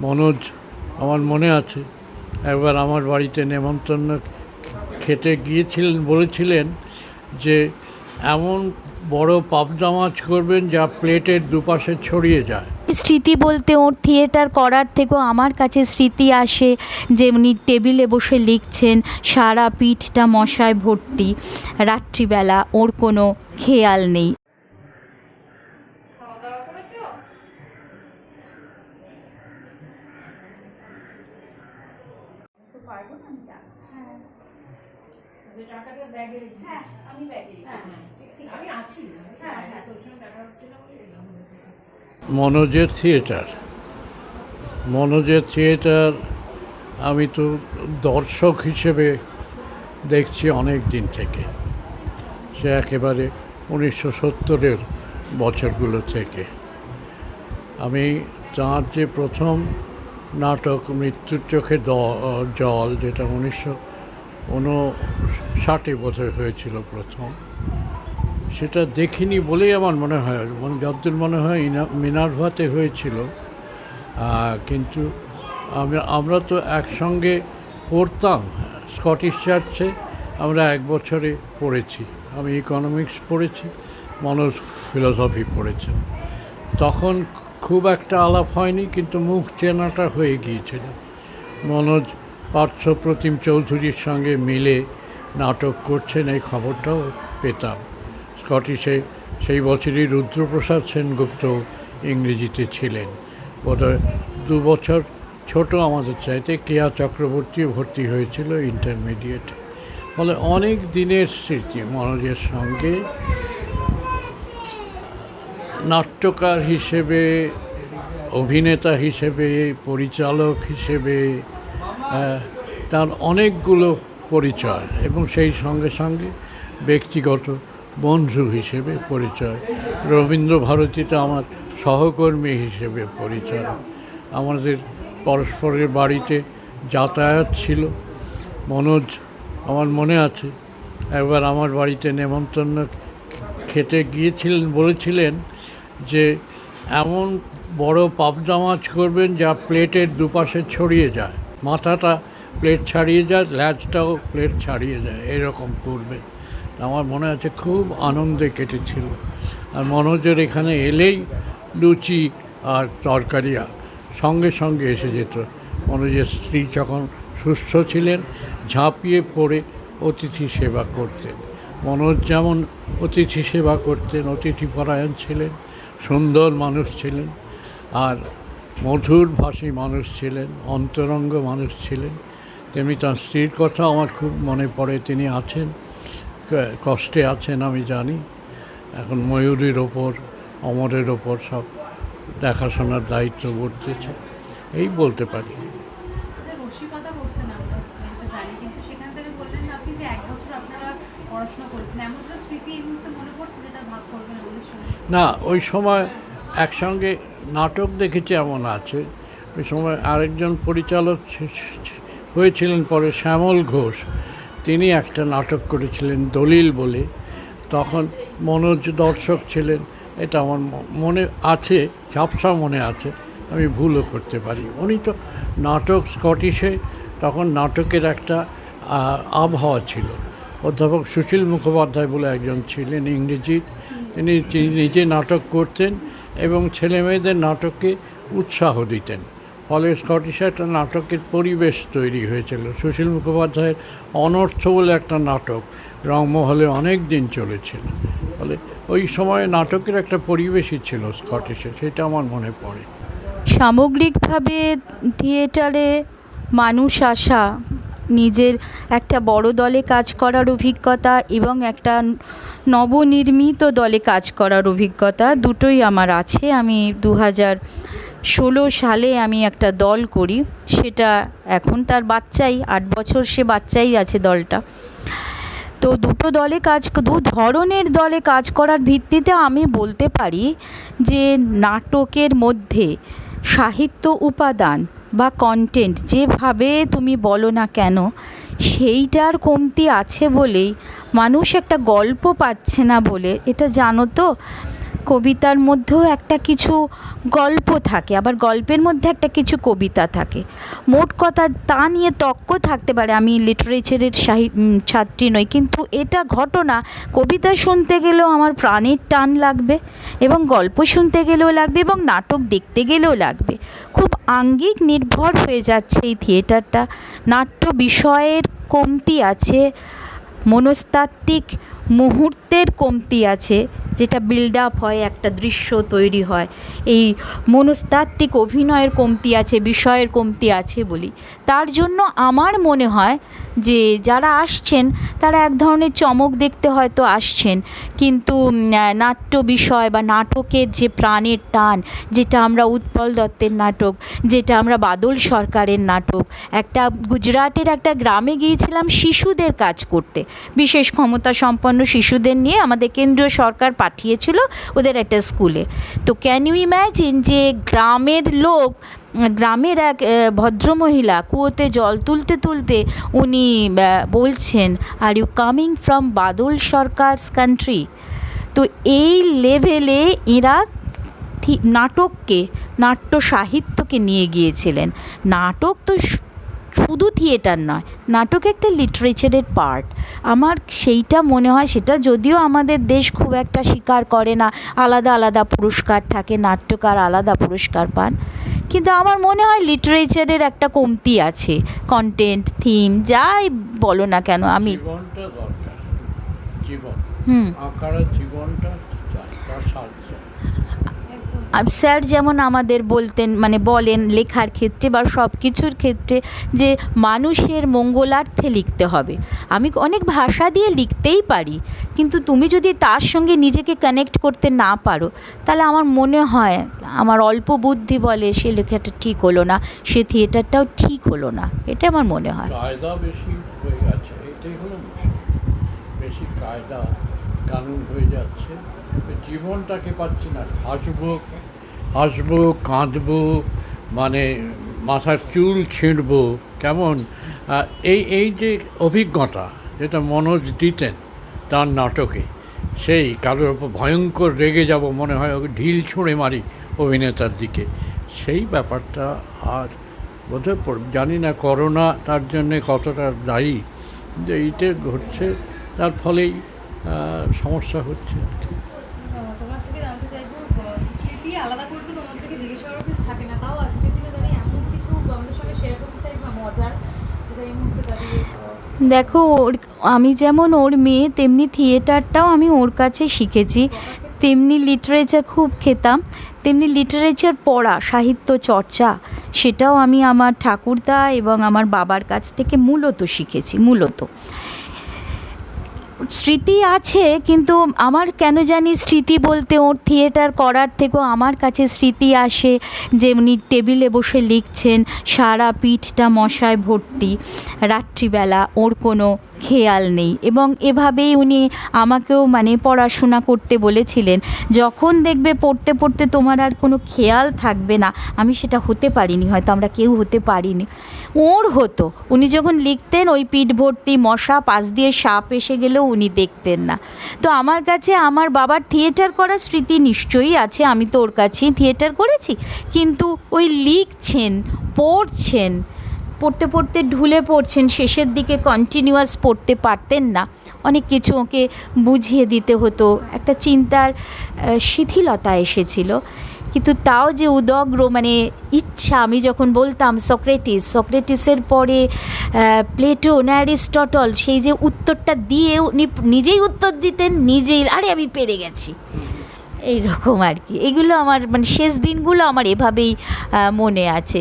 মনোজ, আমার মনে আছে, একবার আমার বাড়িতে নেমন্তন্ন খেতে গিয়েছিলেন, বলেছিলেন যে, এমন বড় পাবদা মাছ করবেন যা প্লেটের দুপাশে ছড়িয়ে যায়। স্মৃতি বলতে ওর থিয়েটার করার থেকেও আমার কাছে স্মৃতি আসে যে উনি টেবিলে বসে লিখছেন, সারা পিঠটা মশায় ভর্তি, রাত্রিবেলা ওর কোনো খেয়াল নেই। হ্যাঁ আমি ব্যাগে আমি আছি। হ্যাঁ হ্যাঁ। তোর সঙ্গে দেখা হচ্ছিল মনোজের থিয়েটার। মনোজের থিয়েটার আমি তো দর্শক হিসেবে দেখছি অনেক দিন থেকে। সে একেবারে উনিশশো সত্তরের বছরগুলো থেকে। আমি তাঁর যে প্রথম নাটক মৃত্যুর চোখে দ- জল যেটা উনিশশো ষাটে বছর হয়েছিল প্রথম। সেটা দেখিনি বলেই আমার মনে হয় মানে যতদূর মনে হয় মিনার্ভাতে হয়েছিল। কিন্তু আমরা আমরা তো একসঙ্গে পড়তাম স্কটিশ চার্চে, আমরা এক বছরে পড়েছি। আমি ইকোনমিক্স পড়েছি, মনোজ ফিলোসফি পড়েছেন তখন খুব একটা আলাপ হয়নি, কিন্তু মুখ চেনাটা হয়ে গিয়েছিল। মনোজ পার্থ প্রতিম চৌধুরীর সঙ্গে মিলে নাটক করছেন, এই খবরটাও পেতাম। স্কটিশে সেই বছরই রুদ্রপ্রসাদ সেনগুপ্ত ইংরেজিতে ছিলেন। বোধহয় দু বছর ছোট আমাদের চাইতে কেয়া চক্রবর্তীও ভর্তি হয়েছিল ইন্টারমিডিয়েট। ফলে অনেক দিনের স্মৃতি মনোজের সঙ্গে। নাট্যকার হিসেবে, অভিনেতা হিসেবে, পরিচালক হিসেবে তার অনেকগুলো পরিচয় এবং সেই সঙ্গে সঙ্গে ব্যক্তিগত বন্ধু হিসেবে পরিচয়। রবীন্দ্র ভারতীতে আমার সহকর্মী হিসেবে পরিচয়। আমাদের পরস্পরের বাড়িতে যাতায়াত ছিল। মনোজ, আমার মনে আছে, একবার আমার বাড়িতে নেমন্তন্ন খেতে গিয়েছিলেন, বলেছিলেন যে, এমন বড় পাবদা মাছ করবেন যা প্লেটের দুপাশে ছড়িয়ে যায়। মাথাটা প্লেট ছাড়িয়ে যায়, ল্যাজটাও প্লেট ছাড়িয়ে যায়, এরকম করবে। আমার মনে আছে খুব আনন্দে কেটেছিল। আর মনোজের এখানে এলেই লুচি আর তরকারি সঙ্গে সঙ্গে এসে যেত। মনোজের স্ত্রী যখন সুস্থ ছিলেন, ঝাঁপিয়ে পড়ে অতিথি সেবা করতেন। মনোজ যেমন অতিথি সেবা করতেন অতিথি পরায়ণ ছিলেন, সুন্দর মানুষ ছিলেন। আর মধুর ভাষী মানুষ ছিলেন অন্তরঙ্গ মানুষ ছিলেন। তেমনি তার স্ত্রীর কথা আমার খুব মনে পড়ে তিনি আছেন কষ্টে আছেন আমি জানি। এখন ময়ূরীর ওপর অমরের ওপর সব দেখাশোনার দায়িত্ব বর্তেছে। এই বলতে পারি। না ওই সময় একসঙ্গে নাটক দেখেছি এমন আছে। ওই সময় আরেকজন পরিচালক হয়েছিলেন পরে শ্যামল ঘোষ। তিনি একটা নাটক করেছিলেন দলিল বলে। তখন মনোজ দর্শক ছিলেন। এটা আমার মনে আছে, ঝাপসা মনে আছে। আমি ভুলও করতে পারি। উনি তো নাটক স্কটিশে তখন নাটকের একটা আবহাওয়া ছিল। অধ্যাপক সুশীল মুখোপাধ্যায় বলে একজন ছিলেন ইংরেজি। তিনি নিজে নাটক করতেন। এবং ছেলে মেয়েদের নাটককে উৎসাহ দিতেন। ফলে স্কটিশে একটা নাটকের পরিবেশ তৈরি হয়েছিল। সুশীল মুখোপাধ্যায়ের অনর্থ বলে একটা নাটক রংমহলে অনেক দিন চলেছিল। ফলে ওই সময়ে নাটকের একটা পরিবেশই ছিল স্কটিশে, সেটা আমার মনে পড়ে। সামগ্রিকভাবে থিয়েটারে মানুষ আসা নিজের একটা বড় দলে কাজ করার অভিজ্ঞতা এবং একটা নবনির্মিত দলে কাজ করার অভিজ্ঞতা দুটোই আমার আছে। আমি দু হাজার ষোলো সালে আমি একটা দল করি, সেটা এখন তার বাচ্চাই, আট বছর সে বাচ্চাই আছে দলটা। তো দুটো দলে কাজ, দু ধরনের দলে কাজ করার ভিত্তিতে আমি বলতে পারি যে নাটকের মধ্যে সাহিত্য উপাদান বা কন্টেন্ট যেভাবে তুমি বলো না কেন, সেইটার কমতি আছে বলেই মানুষ একটা গল্প পাচ্ছে না বলে, এটা জানো তো? কবিতার মধ্যেও একটা কিছু গল্প থাকে, আবার গল্পের মধ্যে একটা কিছু কবিতা থাকে। মোট কথা তা নিয়ে তর্ক থাকতে পারে, আমি লিটারেচারের সাহি ছাত্রী নই, কিন্তু এটা ঘটনা কবিতা শুনতে গেলেও আমার প্রাণের টান লাগবে, এবং গল্প শুনতে গেলেও লাগবে, এবং নাটক দেখতে গেলেও লাগবে। খুব আঙ্গিক নির্ভর হয়ে যাচ্ছে এই থিয়েটারটা। নাট্য বিষয়ের কমতি আছে, মনস্তাত্ত্বিক মুহূর্তের কমতি আছে যেটা বিল্ড আপ হয়, একটা দৃশ্য তৈরি হয়। এই মনস্তাত্ত্বিক অভিনয়ের কমতি আছে, বিষয়ের কমতি আছে বলি। তার জন্য আমার মনে হয় যে যারা আসছেন, তারা এক ধরনের চমক দেখতে হয়তো আসছেন। কিন্তু নাট্য বিষয় বা নাটকের যে প্রাণের টান, যেটা আমরা উৎপল দত্তের নাটক, যেটা আমরা বাদল সরকারের নাটক, একটা গুজরাটের একটা গ্রামে গিয়েছিলাম শিশুদের কাজ করতে। বিশেষ ক্ষমতা সম্পন্ন শিশুদের নিয়ে আমাদের কেন্দ্রীয় সরকার পাঠিয়েছিল ওদের একটা স্কুলে। তো ক্যান ইউ ইম্যাজিন যে গ্রামের লোক গ্রামের এক ভদ্রমহিলা কুয়োতে জল তুলতে তুলতে উনি বলছেন are you coming from Badal Sarkar's country তো এই লেভেলে এরা নাটককে, নাট্য সাহিত্যকে নিয়ে গিয়েছিলেন। নাটক তো শুধু থিয়েটার নয়, নাটক একটা লিটারেচারের পার্ট। আমার সেইটা মনে হয়, সেটা যদিও আমাদের দেশ খুব একটা স্বীকার করে না, আলাদা আলাদা পুরস্কার থাকে, নাট্যকার আলাদা পুরস্কার পান। কিন্তু আমার মনে হয় লিটারেচারের একটা কমতি আছে। কন্টেন্ট থিম যাই বলো না কেন আমি জীবনটা দরকার। জীবন। হুম। আঁকার জীবনটা চাই, তার সাহায্য একদম আর স্যার যেমন আমাদের বলতেন মানে বলেন লেখার ক্ষেত্রে বা সব কিছুর ক্ষেত্রে যে মানুষের মঙ্গলার্থে লিখতে হবে। আমি অনেক ভাষা দিয়ে লিখতেই পারি, কিন্তু তুমি যদি তার সঙ্গে নিজেকে কানেক্ট করতে না পারো, তাহলে আমার মনে হয় আমার অল্প বুদ্ধি বলে সে লেখাটা ঠিক হলো না, সে থিয়েটারটাও ঠিক হলো না, এটা আমার মনে হয়। বেশি কায়দা, কানুন হয়ে যাচ্ছে। জীবনটাকে পাচ্ছি না, হাসবো হাসবো, কাঁদবো মানে মাথার চুল ছিঁড়বো, কেমন? এই এই যে অভিজ্ঞতা যেটা মনোজ দিতেন তার নাটকে, সেই কারোর ওপর ভয়ঙ্কর রেগে যাব মনে হয় ওকে ঢিল ছুঁড়ে মারি অভিনেতার দিকে। সেই ব্যাপারটা আর বোধহয় জানি না করোনা তার জন্যে কতটা দায়ী, যে এইটা ঘটছে, তার ফলেই সমস্যা হচ্ছে আর কি আহ, তোমার থেকে জানতে চাইব আহ, স্মৃতি আলাদা করতে তোমার থেকে জিজ্ঞেস করার কিছু থাকে না তাও আজকের দিনে দাঁড়িয়ে এমন কিছু আমাদের সঙ্গে শেয়ার করতে চাইব মজার যেটা এই মুহূর্তে দাঁড়িয়ে আহ, দেখো, ওর, আমি যেমন ওর মেয়ে, তেমনি থিয়েটারটাও আমি ওর কাছে শিখেছি। তেমনি লিটারেচার খুব খেতাম। তেমনি লিটারেচার পড়া, সাহিত্য চর্চা, সেটাও আমি আমার ঠাকুরদা এবং আমার বাবার কাছ থেকে মূলত শিখেছি, মূলত। স্মৃতি আছে, কিন্তু আমার কেন জানি স্মৃতি বলতে ওর থিয়েটার করার থেকেও আমার কাছে স্মৃতি আসে যে উনি টেবিলে বসে লিখছেন, সারা পিঠটা মশায় ভর্তি, রাত্রিবেলা ওর কোনো খেয়াল নেই এবং এভাবেই উনি আমাকেও মানে পড়াশোনা করতে বলেছিলেন। যখন দেখবে পড়তে পড়তে তোমার আর কোনো খেয়াল থাকবে না, আমি সেটা হতে পারিনি, হয়তো আমরা কেউ হতে পারিনি। ওর হতো। উনি যখন লিখতেন, ওই পিঠ ভর্তি মশা পাশ দিয়ে সাপ এসে গেলেও উনি দেখতেন না। তো আমার কাছে আমার বাবার থিয়েটার করার স্মৃতি নিশ্চয়ই আছে, আমি তো ওর কাছেই থিয়েটার করেছি। কিন্তু ওই লিখছেন, পড়ছেন পড়তে পড়তে ঢুলে পড়ছেন, শেষের দিকে কন্টিনিউয়াস পড়তে পারতেন না। অনেক কিছু ওকে বুঝিয়ে দিতে হতো। একটা চিন্তার শিথিলতা এসেছিল। কিন্তু তাও যে উদগ্র মানে ইচ্ছা, আমি যখন বলতাম সক্রেটিস, সক্রেটিসের পরে প্লেটো অ্যারিস্টটল, সেই যে উত্তরটা দিয়ে উনি নিজেই উত্তর দিতেন, নিজেই, আরে আমি পেরে গেছি। এই রকম আর কি। এগুলো আমার মানে শেষ দিনগুলো আমার এভাবেই মনে আছে।